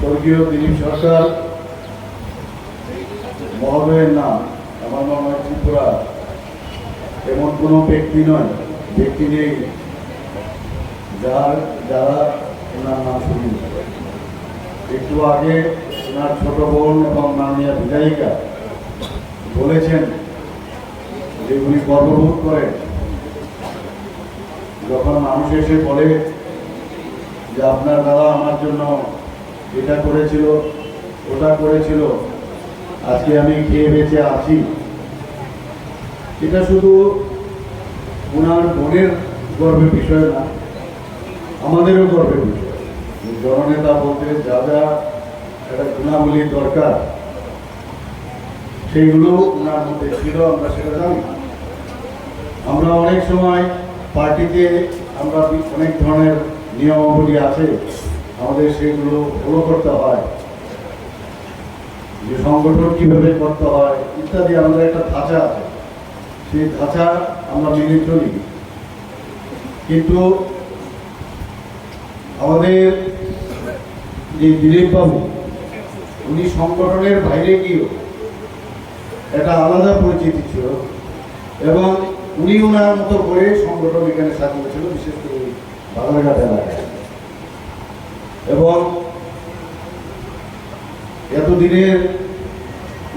স্বর্গীয় দিলীপ সরকার নাম। আমার ত্রিপুরা। এমন কোনো ব্যক্তি নয়, ব্যক্তি নেই যার যারা ওনার নাম শুনি একটু আগে ওনার ছোট বোন এবং মাননীয় বিধায়িকা বলেছেন যে উনি গর্ববোধ করে, যখন মানুষ এসে বলে যে আপনার দাদা আমার জন্য এটা করেছিল, ওটা করেছিল, আজকে আমি খেয়ে বেঁচে আছি। এটা শুধু ওনার বোনের গর্বের বিষয় না, আমাদেরও গর্বের বিষয়। জননেতা বলতে যা যা একটা গুণাবলীর দরকার, সেইগুলো ওনার মধ্যে ছিল, আমরা সেটা জানি। আমরা অনেক সময় পার্টিতে আমরা অনেক ধরনের নিয়মাবলী আছে, আমাদের সেগুলো ফলো করতে হয়। যে সংগঠন কীভাবে করতে হয়, ইত্যাদি আমাদের একটা ধাঁচা আছে। সেই ধাঁচা আমরা মেনে চলি। কিন্তু আমাদের যে দিলীপ বাবু উনি সংগঠনের বাইরে গিয়েও একটা আলাদা পরিচিতি ছিল এবং উনি ওনার মতো করে সংগঠন এখানে সাজিয়েছিল বিশেষ করে বাজারঘাট এলাকায় এবং এতদিনের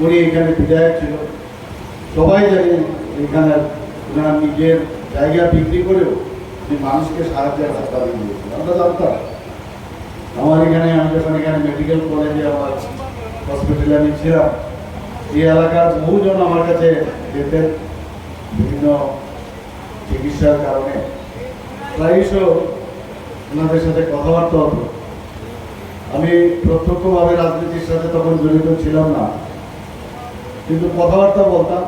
উনি এখানে বিধায়ক ছিল। সবাই জানে এখানে ওনার নিজের জায়গা বিক্রি করেও যে মানুষকে সাহায্যের হাত বাড়িয়ে দিয়েছিল আমরা জানতাম। আমার এখানে, আমি যখন এখানে মেডিকেল কলেজে আমার হসপিটালে আমি ছিলাম, এই এলাকার বহুজন আমার কাছে যেতেন। বিভিন্ন চিকিৎসার কারণে প্রায়শ ওনাদের সাথে কথাবার্তা হতো আমি প্রত্যক্ষভাবে রাজনীতির সাথে তখন জড়িত ছিলাম না। কিন্তু কথাবার্তা বলতাম।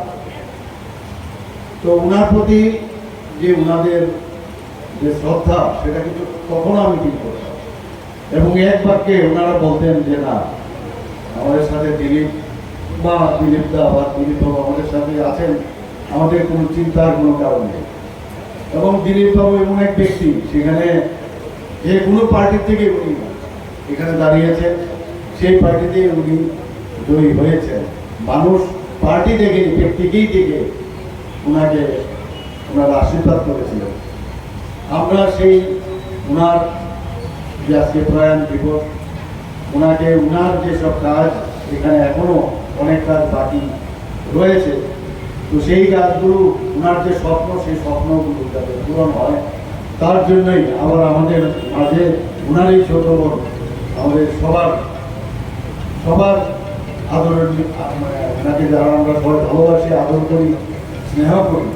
তো ওনার প্রতি যে ওনাদের যে শ্রদ্ধা, সেটা কিন্তু তখনও আমি ঠিক করতাম এবং এক বাক্যে ওনারা বলতেন যে, না, আমাদের সাথে দিলীপ বা দিলীপ দা বা দিলীপ বাবু আমাদের সাথে আছেন। আমাদের কোনো চিন্তার কোনো কারণ নেই। এবং দিলীপ বাবু এমন এক ব্যক্তি, সেখানে যে কোনো পার্টির থেকে উনি এখানে দাঁড়িয়েছেন, সেই পার্টিতে উনি জয়ী হয়েছেন। মানুষ পার্টি থেকে ব্যক্তিকেই থেকে ওনাকে ওনার আশীর্বাদ করেছিলেন আমরা সেই ওনার যে আজকে প্রয়াণ দিবস, ওনাকে ওনার যেসব কাজ এখানে এখনও অনেক কাজ বাকি রয়েছে তো সেই কাজগুলো, ওনার যে স্বপ্ন, সেই স্বপ্নগুলো যাতে পূরণ হয়, তার জন্যই আবার আমাদের মাঝে ওনার এই ছোট বোন, আমাদের সবার সবার আদরের মানে ওনাকে যারা আমরা সবাই ভালোবাসি, আদর করি, স্নেহ করি,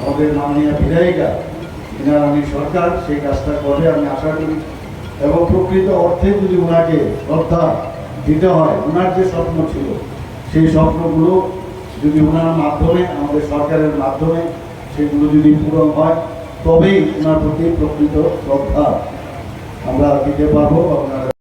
আমাদের মাননীয় বিধায়িকা ইনা রানী সরকার, সেই কাজটা করে আমি আশা করি, এবং প্রকৃত অর্থে যদি ওনাকে শ্রদ্ধা দিতে হয়, ওনার যে স্বপ্ন ছিল, সেই স্বপ্নগুলো যদি ওনার মাধ্যমে, আমাদের সরকারের মাধ্যমে সেগুলো যদি পূরণ হয়, তবেই ওনার প্রতি প্রকৃত শ্রদ্ধা আমরা দিতে পারব আপনারা